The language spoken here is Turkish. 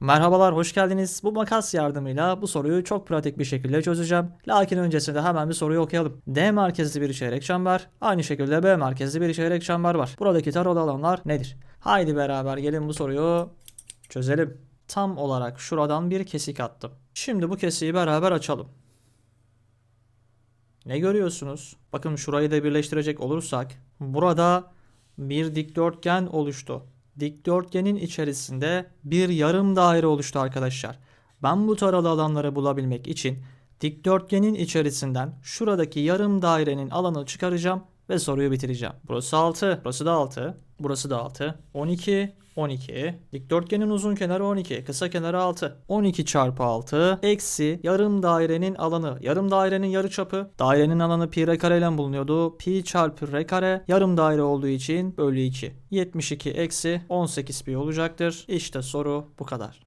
Merhabalar, hoş geldiniz. Bu makas yardımıyla bu soruyu çok pratik bir şekilde çözeceğim. Lakin öncesinde hemen bir soruyu okuyalım. D merkezli bir çeyrek çember, aynı şekilde B merkezli bir çeyrek çember var. Buradaki taralı alanlar nedir? Haydi beraber gelin bu soruyu çözelim. Tam olarak şuradan bir kesik attım. Şimdi bu kesiği beraber açalım. Ne görüyorsunuz? Bakın şurayı da birleştirecek olursak burada bir dikdörtgen oluştu. Dikdörtgenin içerisinde bir yarım daire oluştu arkadaşlar. Ben bu taralı alanları bulabilmek için dikdörtgenin içerisinden şuradaki yarım dairenin alanı çıkaracağım ve soruyu bitireceğim. Burası 6, burası da 6, burası da 6. 12, 12. Dikdörtgenin uzun kenarı 12, kısa kenarı 6. 12 çarpı 6 eksi yarım dairenin alanı. Yarım dairenin yarıçapı. Dairenin alanı pi r kare ile bulunuyordu. Pi çarpı r kare yarım daire olduğu için bölü 2. 72 eksi 18 pi olacaktır. İşte soru bu kadar.